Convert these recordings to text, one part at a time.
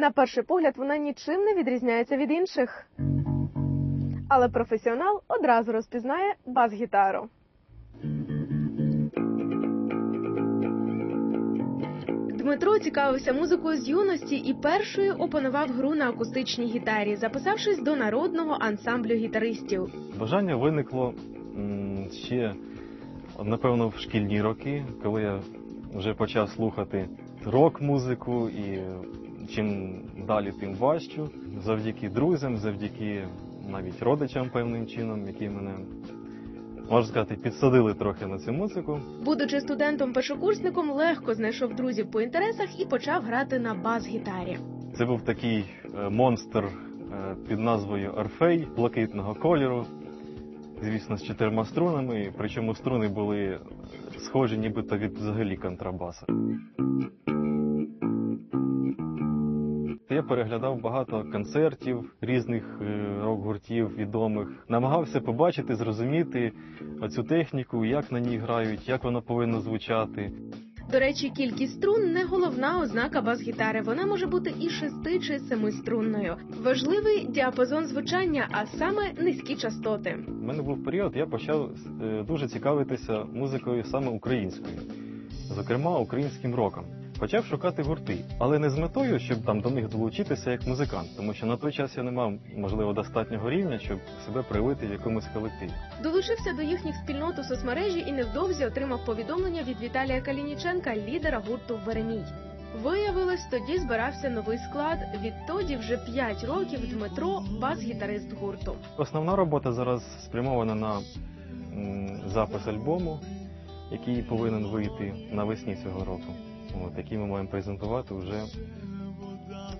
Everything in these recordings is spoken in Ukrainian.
На перший погляд вона нічим не відрізняється від інших. Але професіонал одразу розпізнає бас-гітару. Дмитро цікавився музикою з юності і першою опанував гру на акустичній гітарі, записавшись до народного ансамблю гітаристів. Бажання виникло ще, напевно, в шкільні роки, коли я вже почав слухати рок-музику і чим далі, тим важчу. Завдяки друзям, завдяки навіть родичам певним чином, які мене, можна сказати, підсадили трохи на цю музику. Будучи студентом-першокурсником, легко знайшов друзів по інтересах і почав грати на бас-гітарі. Це був такий е, монстр е, під назвою Орфей блакитного кольору, звісно, з чотирма струнами, причому струни були схожі нібито від взагалі контрабаса. Я переглядав багато концертів різних е, рок-гуртів відомих, намагався побачити, зрозуміти оцю техніку, як на ній грають, як вона повинна звучати. До речі, кількість струн не головна ознака бас-гітари. Вона може бути і шести чи семиструнною. Важливий діапазон звучання, а саме низькі частоти. У мене був період, я почав е, дуже цікавитися музикою саме українською, зокрема українським роком. Почав шукати гурти, але не з метою, щоб там до них долучитися як музикант, тому що на той час я не мав можливо достатнього рівня, щоб себе проявити в якомусь колективі. Долучився до їхніх спільнот у соцмережі і невдовзі отримав повідомлення від Віталія Калініченка, лідера гурту Веремій. Виявилось, тоді збирався новий склад. Відтоді вже 5 років Дмитро бас-гітарист гурту. Основна робота зараз спрямована на запис альбому, який повинен вийти навесні цього року. От, які ми маємо презентувати вже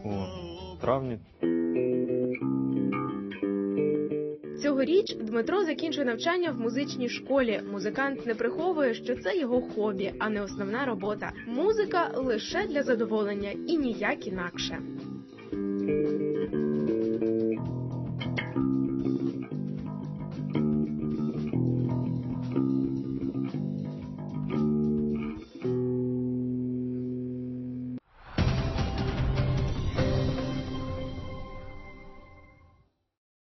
у травні Цьогоріч Дмитро закінчує навчання в музичній школі. Музикант не приховує, що це його хобі, а не основна робота. Музика лише для задоволення і ніяк інакше.